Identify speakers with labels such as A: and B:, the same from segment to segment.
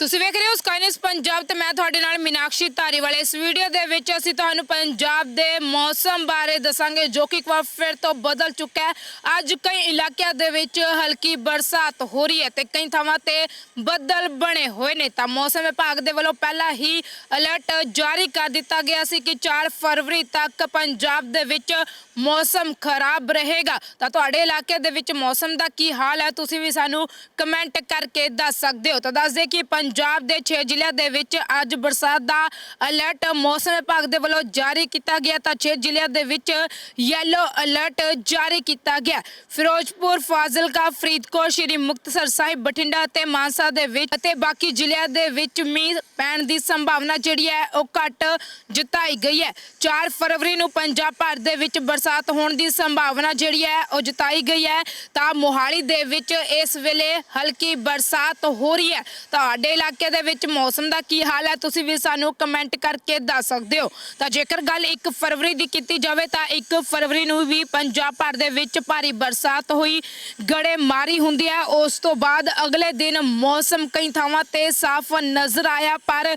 A: ਤੁਸੀਂ ਵੇਖ ਰਹੇ ਹੋ ਸਕਾਈ ਪੰਜਾਬ ਤੇ ਮੈਂ ਤੁਹਾਡੇ ਨਾਲ ਮੀਨਾਕਸ਼ੀ ਧਾਰੀਵਾਲ। ਇਸ ਵੀਡੀਓ ਦੇ ਵਿੱਚ ਅਸੀਂ ਤੁਹਾਨੂੰ ਪੰਜਾਬ ਦੇ ਮੌਸਮ ਬਾਰੇ ਦੱਸਾਂਗੇ, ਜੋ ਕਿ ਇੱਕ ਵਾਰ ਫਿਰ ਤੋਂ ਬਦਲ ਚੁੱਕਾ ਹੈ। ਅੱਜ ਕਈ ਇਲਾਕਿਆਂ ਦੇ ਵਿੱਚ ਹਲਕੀ ਬਰਸਾਤ ਹੋ ਰਹੀ ਹੈ ਤੇ ਕਈ ਥਾਵਾਂ ਤੇ ਬੱਦਲ ਬਣੇ ਹੋਏ ਨੇ। ਤਾਂ ਮੌਸਮ ਵਿਭਾਗ ਦੇ ਵੱਲੋਂ ਪਹਿਲਾਂ ਹੀ ਅਲਰਟ ਜਾਰੀ ਕਰ ਦਿੱਤਾ ਗਿਆ ਸੀ ਕਿ 4 ਫਰਵਰੀ ਤੱਕ ਪੰਜਾਬ ਦੇ ਵਿੱਚ ਮੌਸਮ ਖਰਾਬ ਰਹੇਗਾ। ਤਾਂ ਤੁਹਾਡੇ ਇਲਾਕੇ ਦੇ ਵਿੱਚ ਮੌਸਮ ਦਾ ਕੀ ਹਾਲ ਹੈ, ਤੁਸੀਂ ਵੀ ਸਾਨੂੰ ਕਮੈਂਟ ਕਰਕੇ ਦੱਸ ਸਕਦੇ ਹੋ। ਤਾਂ ਦੱਸ ਦੇ ਕਿ ਪੰਜਾਬ ਦੇ 6 ਜ਼ਿਲ੍ਹਿਆਂ ਦੇ ਵਿੱਚ ਅੱਜ ਬਰਸਾਤ ਦਾ ਅਲਰਟ ਮੌਸਮ ਵਿਭਾਗ ਦੇ ਵੱਲੋਂ ਜਾਰੀ ਕੀਤਾ ਗਿਆ ਤਾਂ 6 ਜ਼ਿਲ੍ਹਿਆਂ ਦੇ ਵਿੱਚ ਯੈਲੋ ਅਲਰਟ ਜਾਰੀ ਕੀਤਾ ਗਿਆ। ਫਿਰੋਜ਼ਪੁਰ, ਫਾਜ਼ਿਲਕਾ, ਫਰੀਦਕੋਟ, ਸ਼੍ਰੀ ਮੁਕਤਸਰ ਸਾਹਿਬ, ਬਠਿੰਡਾ ਅਤੇ ਮਾਨਸਾ ਦੇ ਵਿੱਚ ਅਤੇ ਬਾਕੀ ਜ਼ਿਲ੍ਹਿਆਂ ਦੇ ਵਿੱਚ ਮੀਂਹ ਪੈਣ ਦੀ ਸੰਭਾਵਨਾ ਜਿਹੜੀ ਹੈ ਉਹ ਘੱਟ ਜਤਾਈ ਗਈ ਹੈ। 4 ਫਰਵਰੀ ਨੂੰ ਪੰਜਾਬ ਭਰ ਦੇ ਵਿੱਚ ਬਰਸਾਤ ਹੋਣ ਦੀ ਸੰਭਾਵਨਾ ਜਿਹੜੀ ਹੈ ਉਹ ਜਤਾਈ ਗਈ ਹੈ। ਤਾਂ ਮੋਹਾਲੀ ਦੇ ਵਿੱਚ ਇਸ ਵੇਲੇ ਹਲਕੀ ਬਰਸਾਤ ਹੋ ਰਹੀ ਹੈ। ਤੁਹਾਡੇ ਇਲਾਕੇ ਦੇ ਵਿੱਚ ਮੌਸਮ ਦਾ ਕੀ ਹਾਲ ਹੈ, ਤੁਸੀਂ ਵੀ ਸਾਨੂੰ ਕਮੈਂਟ ਕਰਕੇ ਦੱਸ ਸਕਦੇ ਹੋ। ਤਾਂ ਜੇਕਰ ਗੱਲ 1 ਫਰਵਰੀ ਦੀ ਕੀਤੀ ਜਾਵੇ, ਤਾਂ 1 ਫਰਵਰੀ ਨੂੰ ਵੀ ਪੰਜਾਬ ਭਰ ਦੇ ਵਿੱਚ ਭਾਰੀ ਬਰਸਾਤ ਹੋਈ ਗੜੇ ਮਾਰੀ ਹੁੰਦੀ ਹੈ। ਉਸ ਤੋਂ ਬਾਅਦ ਅਗਲੇ ਦਿਨ ਮੌਸਮ ਕਈ ਥਾਵਾਂ ਤੇ ਸਾਫ਼ ਨਜ਼ਰ ਆਇਆ, ਪਰ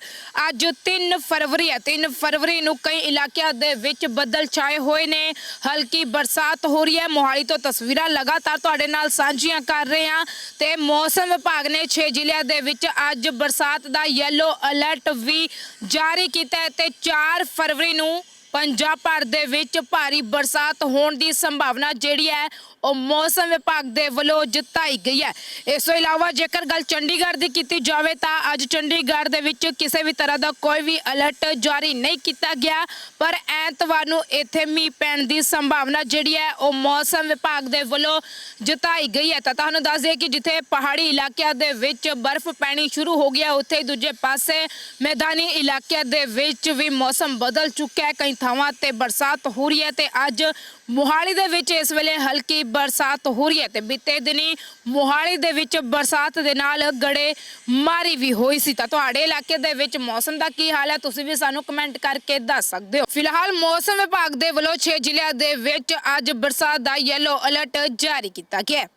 A: ਅੱਜ 3 ਫਰਵਰੀ ਹੈ। 3 ਫਰਵਰੀ ਨੂੰ ਕਈ ਇਲਾਕਿਆਂ ਦੇ ਵਿੱਚ ਬੱਦਲ ਛਾਏ ਹੋਏ ਨੇ, ਹਲਕੀ ਬਰਸਾਤ ਹੋ ਰਹੀ ਹੈ। ਮੋਹਾਲੀ ਤੋਂ ਤਸਵੀਰਾਂ ਲਗਾਤਾਰ ਤੁਹਾਡੇ ਨਾਲ ਸਾਂਝੀਆਂ ਕਰ ਰਹੇ ਹਾਂ ਤੇ ਮੌਸਮ ਵਿਭਾਗ ਨੇ 6 ਜ਼ਿਲ੍ਹਿਆਂ ਦੇ ਵਿੱਚ ਅੱਜ ਬਰਸਾਤ ਦਾ ਯੈਲੋ ਅਲਰਟ ਵੀ ਜਾਰੀ ਕੀਤਾ ਹੈ ਤੇ 4 ਫਰਵਰੀ ਨੂੰ ਪੰਜਾਬ ਭਰ ਦੇ ਵਿੱਚ ਭਾਰੀ ਬਰਸਾਤ ਹੋਣ ਦੀ ਸੰਭਾਵਨਾ ਜਿਹੜੀ ਹੈ, ਉਹ ਮੌਸਮ ਵਿਭਾਗ ਦੇ ਵੱਲੋਂ ਜਤਾਈ ਗਈ ਹੈ। ਇਸ ਤੋਂ ਇਲਾਵਾ ਜੇਕਰ ਗੱਲ ਚੰਡੀਗੜ੍ਹ ਦੀ ਕੀਤੀ ਜਾਵੇ ਤਾਂ ਅੱਜ ਚੰਡੀਗੜ੍ਹ ਦੇ ਵਿੱਚ ਕਿਸੇ ਵੀ ਤਰ੍ਹਾਂ ਦਾ ਕੋਈ ਵੀ ਅਲਰਟ ਜਾਰੀ ਨਹੀਂ ਕੀਤਾ ਗਿਆ, ਪਰ ਐਤਵਾਰ ਨੂੰ ਇੱਥੇ ਮੀਂਹ ਪੈਣ ਦੀ ਸੰਭਾਵਨਾ ਜਿਹੜੀ ਹੈ, ਉਹ ਮੌਸਮ ਵਿਭਾਗ ਦੇ ਵੱਲੋਂ ਜਤਾਈ ਗਈ ਹੈ। ਤਾਂ ਤੁਹਾਨੂੰ ਦੱਸ ਦਈਏ ਕਿ ਜਿੱਥੇ ਪਹਾੜੀ ਇਲਾਕਿਆਂ ਦੇ ਵਿੱਚ ਬਰਫ਼ ਪੈਣੀ ਸ਼ੁਰੂ ਹੋ ਗਿਆ ਉੱਥੇ ਹੀ ਦੂਜੇ ਪਾਸੇ ਮੈਦਾਨੀ ਇਲਾਕਿਆਂ ਦੇ ਵਿੱਚ ਵੀ ਮੌਸਮ ਬਦਲ ਚੁੱਕਾ ਹੈ। ਕਈ ਥਾਵਾਂ ਤੇ ਬਰਸਾਤ ਹੋ ਰਹੀ ਹੈ ਤੇ ਅੱਜ ਮੋਹਾਲੀ ਦੇ ਵਿੱਚ ਇਸ ਵੇਲੇ ਹਲਕੀ ਬਰਸਾਤ ਹੋ ਰਹੀ ਹੈ ਤੇ ਬੀਤੇ ਦਿਨੀ ਮੋਹਾਲੀ ਦੇ ਵਿੱਚ ਬਰਸਾਤ ਦੇ ਨਾਲ ਗੜੇ ਮਾਰੀ ਵੀ ਹੋਈ ਸੀ। ਤਾਂ ਤੁਹਾਡੇ ਇਲਾਕੇ ਦੇ ਵਿੱਚ ਮੌਸਮ ਦਾ ਕੀ ਹਾਲ ਹੈ? ਤੁਸੀਂ ਵੀ ਸਾਨੂੰ ਕਮੈਂਟ ਕਰਕੇ ਦੱਸ ਸਕਦੇ ਹੋ। ਫਿਲਹਾਲ ਮੌਸਮ ਵਿਭਾਗ ਦੇ ਵੱਲੋਂ 6 ਜ਼ਿਲ੍ਹਿਆਂ ਦੇ ਵਿੱਚ ਅੱਜ ਬਰਸਾਤ ਦਾ ਯੈਲੋ ਅਲਰਟ ਜਾਰੀ ਕੀਤਾ ਗਿਆ ਹੈ।